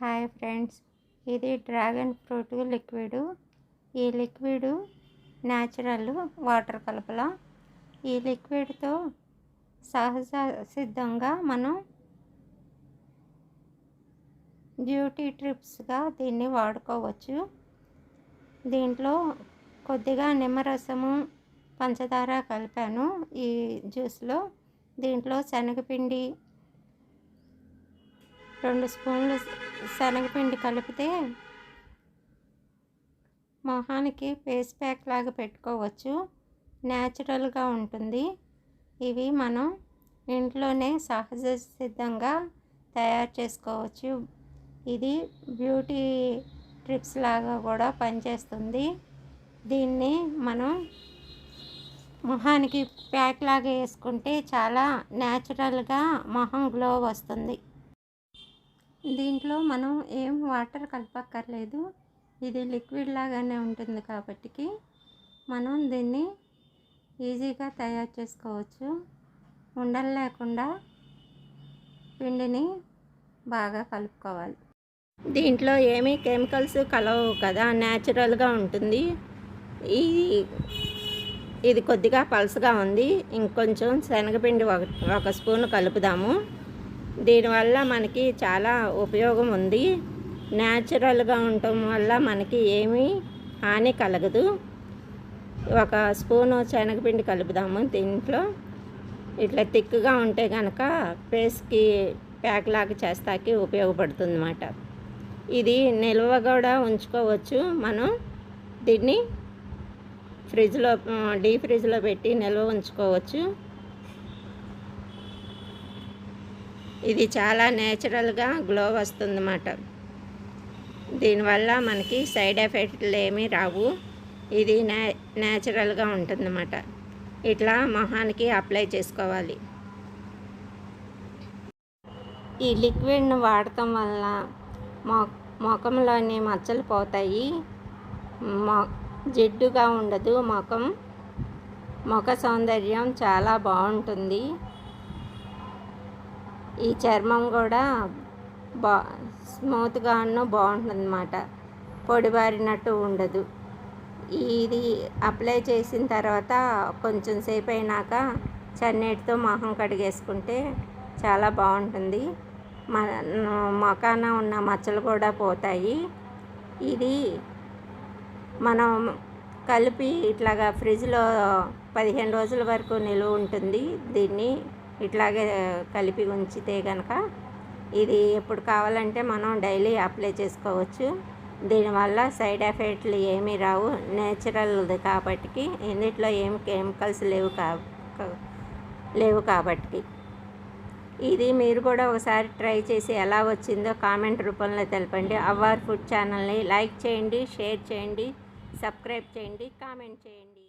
Hi friends ఇది dragon fruit liquid. ఈ liquid natural water కలపల. ఈ లిక్విడ్తో సహజ సిద్ధంగా మనం డ్యూటీ ట్రిప్స్గా దీన్ని వాడుకోవచ్చు. దీంట్లో కొద్దిగా నిమ్మరసము పంచదార కలిపాను. ఈ జ్యూస్లో దీంట్లో శనగపిండి రెండు స్పూన్లు శనగపిండి కలిపితే మొహానికి ఫేస్ ప్యాక్ లాగా పెట్టుకోవచ్చు. న్యాచురల్గా ఉంటుంది. ఇవి మనం ఇంట్లోనే సహజ సిద్ధంగా తయారు చేసుకోవచ్చు. ఇది బ్యూటీ ట్రిప్స్ లాగా కూడా పనిచేస్తుంది. దీన్ని మనం మొహానికి ప్యాక్ లాగా వేసుకుంటే చాలా న్యాచురల్గా మొహం గ్లో వస్తుంది. దీంట్లో మనం ఏం వాటర్ కలపక్కర్లేదు. ఇది లిక్విడ్ లాగానే ఉంటుంది కాబట్టి మనం దీన్ని ఈజీగా తయారు చేసుకోవచ్చు. ఉండలు లేకుండా పిండిని బాగా కలుపుకోవాలి. దీంట్లో ఏమీ కెమికల్స్ కలవు కదా న్యాచురల్గా ఉంటుంది. ఈ ఇది కొద్దిగా పలసగా ఉంది. ఇంకొంచెం శనగపిండి ఒక ఒక స్పూన్ కలుపుదాము. దీనివల్ల మనకి చాలా ఉపయోగం ఉంది. న్యాచురల్గా ఉండటం వల్ల మనకి ఏమీ హాని కలగదు. ఒక స్పూను శనగపిండి కలుపుదాము దీంట్లో. ఇట్లా థిక్గా ఉంటే కనుక ఫేస్కి ప్యాక్ లాగా చేస్తాకి ఉపయోగపడుతుంది అన్నమాట ఇది నిల్వ కూడా ఉంచుకోవచ్చు. మనం దీన్ని ఫ్రిడ్జ్లో డీ ఫ్రిడ్జ్లో పెట్టి నిల్వ ఉంచుకోవచ్చు. ఇది చాలా నేచురల్గా గ్లో వస్తుందన్నమాట. దీనివల్ల మనకి సైడ్ ఎఫెక్ట్లు ఏమీ రావు. ఇది నే న్యాచురల్గా ఉంటుందన్నమాట. ఇట్లా మొహానికి అప్లై చేసుకోవాలి. ఈ లిక్విడ్ను వాడటం వల్ల మొ ముఖంలోని మచ్చలు పోతాయి. మొ జిడ్డుగా ఉండదు ముఖం. ముఖ సౌందర్యం చాలా బాగుంటుంది. ఈ చర్మం కూడా బా స్మూత్గాను బాగుంటుందన్నమాట. పొడిబారినట్టు ఉండదు. ఇది అప్లై చేసిన తర్వాత కొంచెం సేపు అయినాక చన్నీటితో మొహం కడిగేసుకుంటే చాలా బాగుంటుంది. మన మొఖాన ఉన్న మచ్చలు కూడా పోతాయి. ఇది మనం కలిపి ఇట్లాగా ఫ్రిడ్జ్లో పదిహేను రోజుల వరకు నిలువ ఉంటుంది దీన్ని. ఇట్లాగే కలిపి ఉంచితే కనుక ఇది ఎప్పుడు కావాలంటే మనం డైలీ అప్లై చేసుకోవచ్చు. దీనివల్ల సైడ్ ఎఫెక్ట్లు ఏమీ రావు. నేచురల్ది కాబట్టి ఇందులో ఏం కెమికల్స్ లేవు కా లేవు కాబట్టి ఇది మీరు కూడా ఒకసారి ట్రై చేసి ఎలా వచ్చిందో కామెంట్ రూపంలో తెలపండి. అవ్వార్ ఫుడ్ ఛానల్ని లైక్ చేయండి షేర్ చేయండి సబ్స్క్రైబ్ చేయండి కామెంట్ చేయండి.